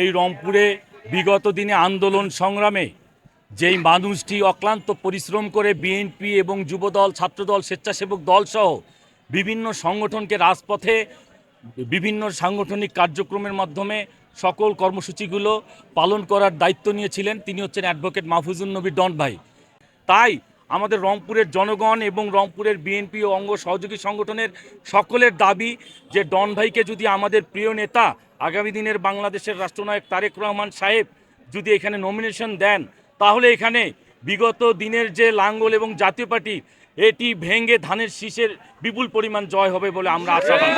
এই রংপুরে বিগত দিনে আন্দোলন সংগ্রামে যেই মানুষটি অক্লান্ত পরিশ্রম করে বিএনপি এবং যুবদল, ছাত্রদল, স্বেচ্ছাসেবক দল সহ বিভিন্ন সংগঠনকে রাজপথে বিভিন্ন সাংগঠনিক কার্যক্রমের মাধ্যমে সকল কর্মসূচিগুলো পালন করার দায়িত্ব নিয়েছিলেন। তিনি হচ্ছেন অ্যাডভোকেট মাহফুজুল নবী ডন ভাই। তাই আমাদের রংপুরের জনগণ এবং রংপুরের বিএনপি ও অঙ্গ সহযোগী সংগঠনের সকলের দাবি যে ডন ভাইকে যদি আমাদের প্রিয় নেতা, আগামী দিনের বাংলাদেশের রাষ্ট্রনায়ক তারেক রহমান সাহেব যদি এখানে নমিনেশন দেন, তাহলে এখানে বিগত দিনের যে লাঙ্গল এবং জাতীয় পার্টি, এটি ভেঙে ধানের শীষের বিপুল পরিমাণ জয় হবে বলে আমরা আশাবাদী।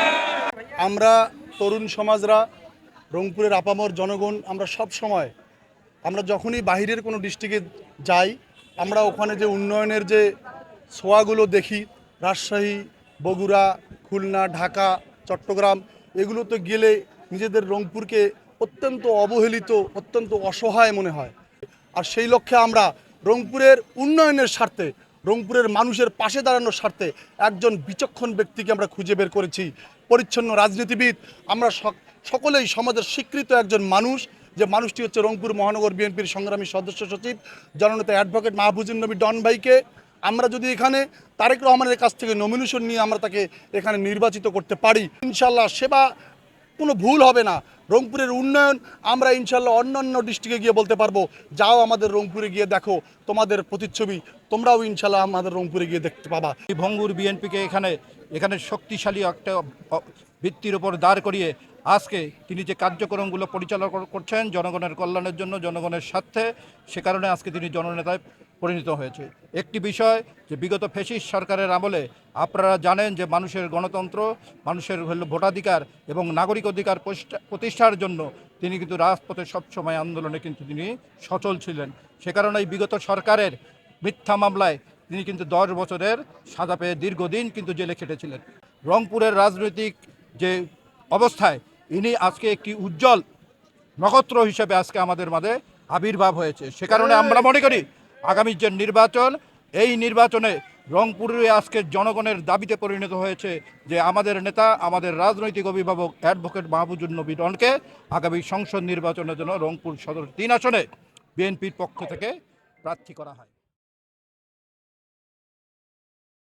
আমরা তরুণ সমাজরা রংপুরের আপামর জনগণ, আমরা সব সময়, আমরা যখনই বাহিরের কোনো ডিস্ট্রিক্টে যাই, আমরা ওখানে যে উন্নয়নের যে ছোঁয়াগুলো দেখি, রাজশাহী, বগুড়া, খুলনা, ঢাকা, চট্টগ্রাম, এগুলোতে গেলে নিজেদের রংপুরকে অত্যন্ত অবহেলিত, অত্যন্ত অসহায় মনে হয়। আর সেই লক্ষ্যে আমরা রংপুরের উন্নয়নের স্বার্থে রংপুরের মানুষের পাশে দাঁড়ানোর স্বার্থে একজন বিচক্ষণ ব্যক্তিকে আমরা খুঁজে বের করেছি। পরিচ্ছন্ন রাজনীতিবিদ, আমরা সকলেই সমাজের স্বীকৃত একজন মানুষ, যে মানুষটি হচ্ছে রংপুর মহানগর বিএনপির সংগ্রামী সদস্য সচিব, জননেতা অ্যাডভোকেট মাহবুজুর নবী ডন ভাইকে আমরা যদি এখানে তারেক রহমানের কাছ থেকে নমিনেশন নিয়ে আমরা তাকে এখানে নির্বাচিত করতে পারি ইনশাল্লাহ সেবা কোনো ভুল হবে না। রংপুরের উন্নয়ন আমরা ইনশাল্লাহ অন্যান্য ডিস্ট্রিক্টে গিয়ে বলতে পারব। যাও আমাদের রংপুরে গিয়ে দেখো তোমাদের প্রতিচ্ছবি। তোমরাও ইনশাল্লাহ আমাদের রংপুরে গিয়ে দেখতে পাবা। এই ভঙ্গুর বিএনপিকে এখানে এখানে শক্তিশালী একটা ভিত্তির উপর দাঁড় করিয়ে আজকে তিনি যে কার্যক্রমগুলো পরিচালনা করছেন জনগণের কল্যাণের জন্য, জনগণের স্বার্থে, সে কারণে আজকে তিনি জননেতায় পরিণত হয়েছে। একটি বিষয় যে বিগত ফেসিস সরকারের আমলে আপনারা জানেন যে মানুষের গণতন্ত্র, মানুষের হলো ভোটাধিকার এবং নাগরিক অধিকার প্রতিষ্ঠার জন্য তিনি কিন্তু রাজপথে সবসময় আন্দোলনে কিন্তু তিনি সচল ছিলেন। সে কারণেই বিগত সরকারের মিথ্যা মামলায় তিনি কিন্তু দশ বছরের সাজা পেয়ে দীর্ঘদিন কিন্তু জেলে খেটেছিলেন। রংপুরের রাজনৈতিক যে অবস্থায় ইনি আজকে একটি উজ্জ্বল নক্ষত্র হিসেবে আজকে আমাদের মাঝে আবির্ভাব হয়েছে। সে কারণে আমরা মনে করি আগামী যে নির্বাচন, এই নির্বাচনে রংপুরে আজকে জনগণের দাবিতে পরিণত হয়েছে যে আমাদের নেতা, আমাদের রাজনৈতিক অভিভাবক অ্যাডভোকেট মাহবুজুর নবী রনকে আগামী সংসদ নির্বাচনের জন্য রংপুর সদর তিন আসনে বিএনপির পক্ষ থেকে প্রার্থী করা হয়।